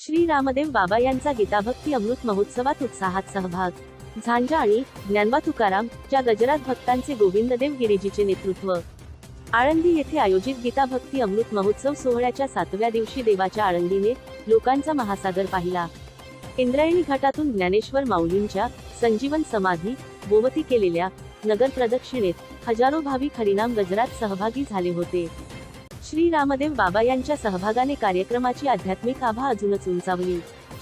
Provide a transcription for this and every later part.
श्री रामदेव बाबा यांचा गीताभक्ती अमृत महोत्सवात उत्साहात सहभाग. झांजा आणि ज्ञानबा तुकाराम च्या गजरात भक्तांचे गोविंददेव गिरीजीचे नेतृत्व. आळंदी येथे आयोजित गीताभक्ती अमृत महोत्सव सोहळ्याच्या सातव्या दिवशी देवाच्या आळंदीने लोकांचा महासागर पाहिला. इंद्रायणी घाटातून ज्ञानेश्वर माऊलींच्या संजीवन समाधी गोमती केलेल्या नगर प्रदक्षिणेत हजारो भाविक हरिनाम गजरात सहभागी झाले होते. श्री रामदेव बाबा यांच्या सहभागाने कार्यक्रमाची आध्यात्मिक आभा अजूनच उंचावली.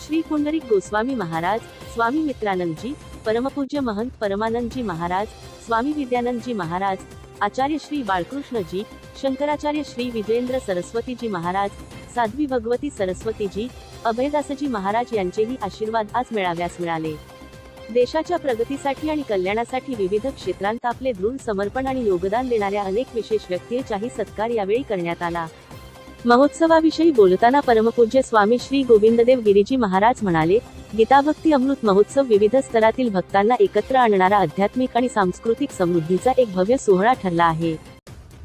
श्री पुंडरिक गोस्वामी महाराज स्वामी मित्रानंदजी परमपूज्य महंत परमानंदजी महाराज स्वामी विद्यानंदजी महाराज आचार्य श्री बाळकृष्णजी शंकराचार्य श्री विजयेंद्र सरस्वतीजी महाराज साध्वी भगवती सरस्वतीजी अभयदासजी महाराज यांचेही आशीर्वाद आज मेळाव्यास मिळाले. देशाच्या प्रगतीसाठी आणि कल्याणासाठी विविध क्षेत्रांत आपले दृढ समर्पण आणि योगदान देणाऱ्या अनेक विशेष व्यक्तींचाही सत्कार यावेळी करण्यात आला. महोत्सवाविषयी बोलताना परमपूज्य स्वामी श्री गोविंददेव गिरीजी महाराज म्हणाले गीताभक्ती अमृत महोत्सव विविध स्तरातील भक्तांना एकत्र आणणारा आध्यात्मिक आणि सांस्कृतिक समृद्धीचा एक भव्य सोहळा ठरला आहे.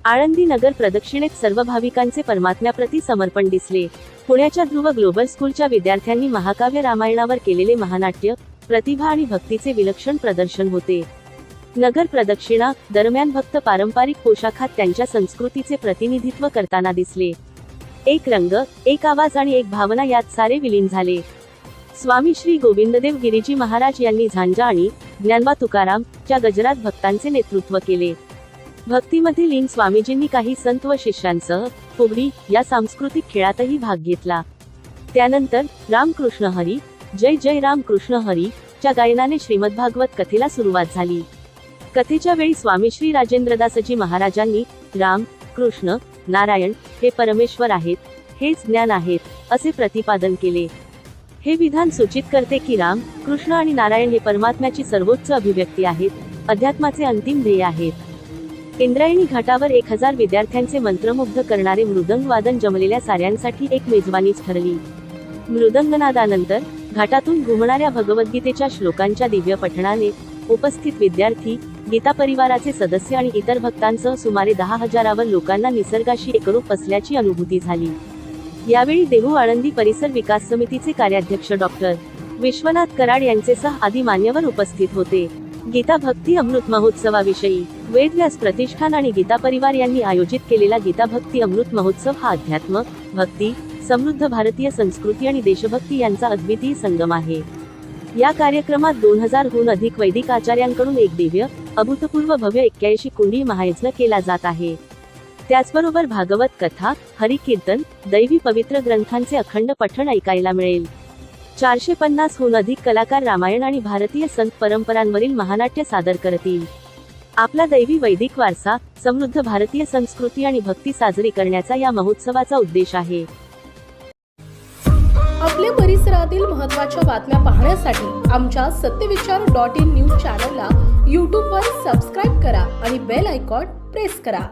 आळंदी नगर प्रदक्षिणेत सर्व भाविकांचे परमात्म्याप्रती समर्पण दिसले. पुण्याच्या ध्रुव ग्लोबल स्कूलच्या विद्यार्थ्यांनी महाकाव्य रामायणावर केलेले महानाट्य प्रतिभा आणि भक्तीचे विलक्षण प्रदर्शन होते. नगर प्रदक्षिणा दरम्यान भक्त पारंपरिक पोशाखात त्यांच्या संस्कृतीचे प्रतिनिधित्व करताना दिसले. एक रंग एक आवाज आणि एक भावना यात सारे विलीन झाले. स्वामी श्री गोविंददेव गिरीजी महाराज यांनी झांजा आणि ज्ञानबा तुकाराम च्या गजरात भक्तांचे नेतृत्व केले. भक्तीमध्ये लीन स्वामीजींनी काही संत व शिष्यांसह फुगडी या सांस्कृतिक खेळातही भाग घेतला. त्यानंतर रामकृष्ण हरी जय जय राम कृष्ण हरी च्या गायनाने श्रीमद भागवत कथेला सुरुवात झाली. कथेच्या वेळी स्वामी श्री राजेंद्रदासजी महाराजांनी राम कृष्ण नारायण हे परमेश्वर आहेत हेच ज्ञान आहेत असे प्रतिपादन केले. हे विधान सूचित करते की राम कृष्ण आणि नारायण हे परमात्म्याची सर्वोच्च अभिव्यक्ती आहेत अध्यात्माचे अंतिम ध्येय आहेत. इंद्रायणी घाटावर एक हजार विद्यार्थ्यांचे मंत्रमुग्ध करणारे मृदंग वादन जमलेल्या साऱ्यांसाठी एक मेजवानीच ठरली. मृदंगनादानंतर घाटातून घुमणाऱ्या भगवद्गीतेच्या श्लोकांच्या दिव्य पठणाने उपस्थित विद्यार्थी गीता परिवाराचे सदस्य आणि इतर भक्तांसह सुमारे दहा हजारावर लोकांना निसर्गाशी एकरूप असल्याची अनुभूती झाली. यावेळी देहू आळंदी परिसर विकास समितीचे कार्याध्यक्ष डॉक्टर विश्वनाथ कराड यांचेसह आदी मान्यवर उपस्थित होते. गीता भक्ती अमृत महोत्सवाविषयी वेदव्यास प्रतिष्ठान आणि गीता परिवार यांनी आयोजित केलेला गीता भक्ती अमृत महोत्सव हा अध्यात्म भक्ती समृद्ध भारतीय संस्कृती आणि देशभक्ती यांचा अद्वितीय संगम आहे. या कार्यक्रमात दोन हजारहून अधिक वैदिक आचार्यांकडून एक दिव्य अभूतपूर्व भव्य एक्क्याऐंशी कुंडी महायज्ञ केला जात आहे. त्याचबरोबर भागवत कथा हरिकीर्तन दैवी पवित्र ग्रंथांचे अखंड पठण ऐकायला मिळेल. चारशे पन्नासहून अधिक कलाकार रामायण आणि भारतीय संत परंपरांवरील महानाट्य सादर करतील. आपला दैवी वैदिक वारसा समृद्ध भारतीय संस्कृती आणि भक्ती साजरी करण्याचा या महोत्सवाचा उद्देश आहे. आपल्या परिसरातील महत्त्वाच्या बातम्या पाहण्यासाठी आमच्या सत्यविचार डॉट इन न्यूज चॅनलला यूट्यूबवर सबस्क्राईब करा आणि बेल आयकॉन प्रेस करा.